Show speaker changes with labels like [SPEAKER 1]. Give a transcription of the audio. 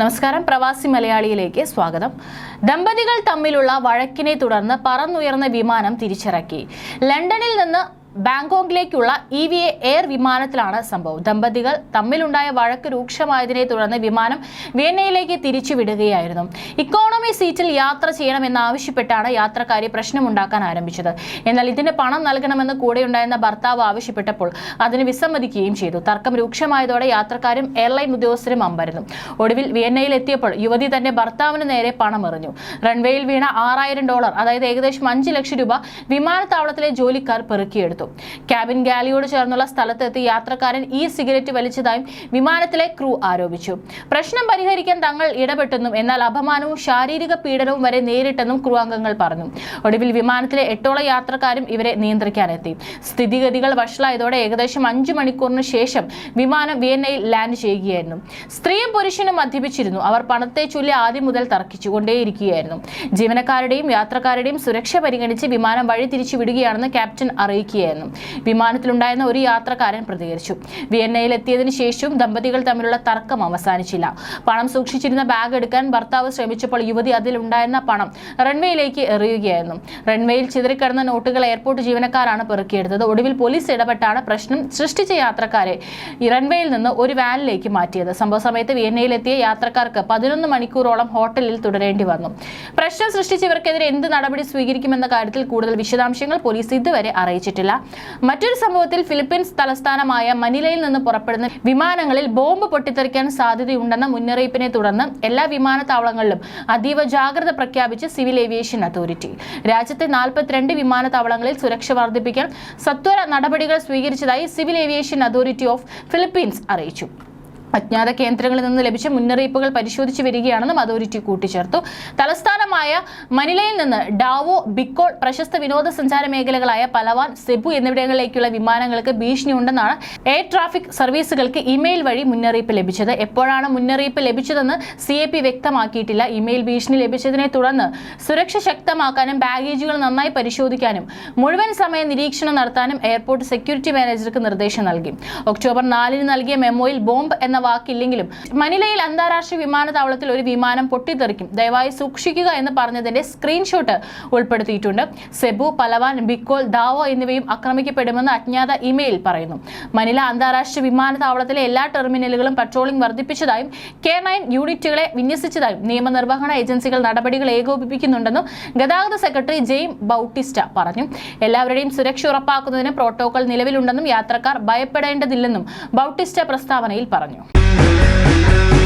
[SPEAKER 1] നമസ്കാരം. പ്രവാസി മലയാളിയിലേക്ക് സ്വാഗതം. ദമ്പതികൾ തമ്മിലുള്ള വഴക്കിനെ തുടർന്ന് പറന്നുയർന്ന വിമാനം തിരിച്ചിറക്കി. ലണ്ടനിൽ നിന്ന് ബാങ്കോക്കിലേക്കുള്ള ഇ വി എയർ വിമാനത്തിലാണ് സംഭവം. ദമ്പതികൾ തമ്മിലുണ്ടായ വഴക്ക് രൂക്ഷമായതിനെ തുടർന്ന് വിമാനം വിയന്നയിലേക്ക് തിരിച്ചുവിടുകയായിരുന്നു. ഇക്കോണമി സീറ്റിൽ യാത്ര ചെയ്യണമെന്നാവശ്യപ്പെട്ടാണ് യാത്രക്കാരി പ്രശ്നമുണ്ടാക്കാൻ ആരംഭിച്ചത്. എന്നാൽ ഇതിന് പണം നൽകണമെന്ന് കൂടെയുണ്ടായിരുന്ന ഭർത്താവ് ആവശ്യപ്പെട്ടപ്പോൾ അതിന് വിസമ്മതിക്കുകയും ചെയ്തു. തർക്കം രൂക്ഷമായതോടെ യാത്രക്കാരും എയർലൈൻ ഉദ്യോഗസ്ഥരും അമ്പരന്നു. ഒടുവിൽ വിയന്നയിൽ എത്തിയപ്പോൾ യുവതി തന്റെ ഭർത്താവിന് നേരെ പണം എറിഞ്ഞു റൺവേയിൽ വീണ ആറായിരം ഡോളർ അതായത് ഏകദേശം അഞ്ച് ലക്ഷം രൂപ വിമാനത്താവളത്തിലെ ജോലിക്കാർ പെറുക്കിയെടുത്തു. ക്യാബിൻ ഗാലിയോട് ചേർന്നുള്ള സ്ഥലത്തെത്തി യാത്രക്കാരൻ ഈ സിഗരറ്റ് വലിച്ചതായും വിമാനത്തിലെ ക്രൂ ആരോപിച്ചു. പ്രശ്നം പരിഹരിക്കാൻ തങ്ങൾ ഇടപെട്ടെന്നും എന്നാൽ അപമാനവും ശാരീരിക പീഡനവും വരെ നേരിട്ടെന്നും ക്രൂ അംഗങ്ങൾ പറഞ്ഞു. ഒടുവിൽ വിമാനത്തിലെ എട്ടോളം യാത്രക്കാരും ഇവരെ നിയന്ത്രിക്കാനെത്തി. സ്ഥിതിഗതികൾ വഷളായതോടെ ഏകദേശം അഞ്ചു മണിക്കൂറിന് ശേഷം വിമാനം വിയന്നയിൽ ലാൻഡ് ചെയ്യുകയായിരുന്നു. സ്ത്രീയും പുരുഷനും മദ്യപിച്ചിരുന്നു. അവർ പണത്തെ ചൊല്ലി ആദ്യം മുതൽ തർക്കിച്ചുകൊണ്ടേയിരിക്കുകയായിരുന്നു. ജീവനക്കാരുടെയും യാത്രക്കാരുടെയും സുരക്ഷ പരിഗണിച്ച് വിമാനം വഴി തിരിച്ചു വിടുകയാണെന്ന് ക്യാപ്റ്റൻ അറിയിക്കുകയായിരുന്നു. വിമാനത്തിലുണ്ടായിരുന്ന ഒരു യാത്രക്കാരൻ പ്രതികരിച്ചു. വിയന്നയിൽ എത്തിയതിനു ശേഷവും ദമ്പതികൾ തമ്മിലുള്ള തർക്കം അവസാനിച്ചില്ല. പണം സൂക്ഷിച്ചിരുന്ന ബാഗ് എടുക്കാൻ ഭർത്താവ് ശ്രമിച്ചപ്പോൾ യുവതി അതിലുണ്ടായിരുന്ന പണം റൺവേയിലേക്ക് എറിയുകയായിരുന്നു. റൺവേയിൽ ചിതറിക്കിടന്ന നോട്ടുകൾ എയർപോർട്ട് ജീവനക്കാരാണ് പെറുക്കിയെടുത്തത്. ഒടുവിൽ പോലീസ് ഇടപെട്ടാണ് പ്രശ്നം സൃഷ്ടിച്ച യാത്രക്കാരെ റൺവേയിൽ നിന്ന് ഒരു വാനിലേക്ക് മാറ്റിയത്. സംഭവ സമയത്ത് വിയന്നയിലെത്തിയ യാത്രക്കാർക്ക് പതിനൊന്ന് മണിക്കൂറോളം ഹോട്ടലിൽ തുടരേണ്ടി വന്നു. പ്രശ്നം സൃഷ്ടിച്ചവർക്കെതിരെ എന്ത് നടപടി സ്വീകരിക്കുമെന്ന കാര്യത്തിൽ കൂടുതൽ വിശദാംശങ്ങൾ പോലീസ് ഇതുവരെ അറിയിച്ചിട്ടില്ല. മറ്റൊരു സംഭവത്തിൽ ഫിലിപ്പീൻസ് തലസ്ഥാനമായ മനിലയിൽ നിന്ന് പുറപ്പെടുന്ന വിമാനങ്ങളിൽ ബോംബ് പൊട്ടിത്തെറിക്കാൻ സാധ്യതയുണ്ടെന്ന മുന്നറിയിപ്പിനെ തുടർന്ന് എല്ലാ വിമാനത്താവളങ്ങളിലും അതീവ ജാഗ്രത പ്രഖ്യാപിച്ച് സിവിൽ ഏവിയേഷൻ അതോറിറ്റി. രാജ്യത്തെ നാൽപ്പത്തിരണ്ട് വിമാനത്താവളങ്ങളിൽ സുരക്ഷ വർദ്ധിപ്പിക്കാൻ സത്വര നടപടികൾ സ്വീകരിച്ചതായി civil aviation authority of Philippines അറിയിച്ചു. അജ്ഞാത കേന്ദ്രങ്ങളിൽ നിന്ന് ലഭിച്ച മുന്നറിയിപ്പുകൾ പരിശോധിച്ചു വരികയാണെന്നും അതോറിറ്റി കൂട്ടിച്ചേർത്തു. തലസ്ഥാനമായ മനിലയിൽ നിന്ന് ഡാവോ ബിക്കോൾ പ്രശസ്ത വിനോദസഞ്ചാര മേഖലകളായ പലവാൻ സെബു എന്നിവിടങ്ങളിലേക്കുള്ള വിമാനങ്ങൾക്ക് ഭീഷണിയുണ്ടെന്നാണ് എയർ ട്രാഫിക് സർവീസുകൾക്ക് ഇമെയിൽ വഴി മുന്നറിയിപ്പ് ലഭിച്ചത്. എപ്പോഴാണ് മുന്നറിയിപ്പ് ലഭിച്ചതെന്ന് സി എ പി വ്യക്തമാക്കിയിട്ടില്ല. ഇമെയിൽ ഭീഷണി ലഭിച്ചതിനെ തുടർന്ന് സുരക്ഷ ശക്തമാക്കാനും ബാഗേജുകൾ നന്നായി പരിശോധിക്കാനും മുഴുവൻ സമയ നിരീക്ഷണം നടത്താനും എയർപോർട്ട് സെക്യൂരിറ്റി മാനേജർക്ക് നിർദ്ദേശം നൽകി. ഒക്ടോബർ നാലിന് നൽകിയ മെമ്മോയിൽ ബോംബ് എന്ന വാക്കില്ലെങ്കിലും മനിലയിൽ അന്താരാഷ്ട്ര വിമാനത്താവളത്തിൽ ഒരു വിമാനം പൊട്ടിത്തെറിക്കും. ദയവായി സൂക്ഷിക്കുക എന്ന് പറഞ്ഞതിന്റെ സ്ക്രീൻഷോട്ട് ഉൾപ്പെടുത്തിയിട്ടുണ്ട്. സെബു പലവാൻ ബിക്കോൽ ദാവോ എന്നിവയും ആക്രമിക്കപ്പെടുമെന്ന് അജ്ഞാത ഇമെയിൽ പറയുന്നു. മനില അന്താരാഷ്ട്ര വിമാനത്താവളത്തിലെ എല്ലാ ടെർമിനലുകളും പട്രോളിംഗ് വർദ്ധിപ്പിച്ചതായും കെ നയൻ യൂണിറ്റുകളെ വിന്യസിച്ചതായും നിയമനിർവഹണ ഏജൻസികൾ നടപടികൾ ഏകോപിപ്പിക്കുന്നുണ്ടെന്നും ഗതാഗത സെക്രട്ടറി ജെയിം ബൌട്ടിസ്റ്റ പറഞ്ഞു. എല്ലാവരുടെയും സുരക്ഷ ഉറപ്പാക്കുന്നതിന് പ്രോട്ടോകോൾ നിലവിലുണ്ടെന്നും യാത്രക്കാർ ഭയപ്പെടേണ്ടതില്ലെന്നും ബൌട്ടിസ്റ്റ പ്രസ്താവനയിൽ പറഞ്ഞു. Música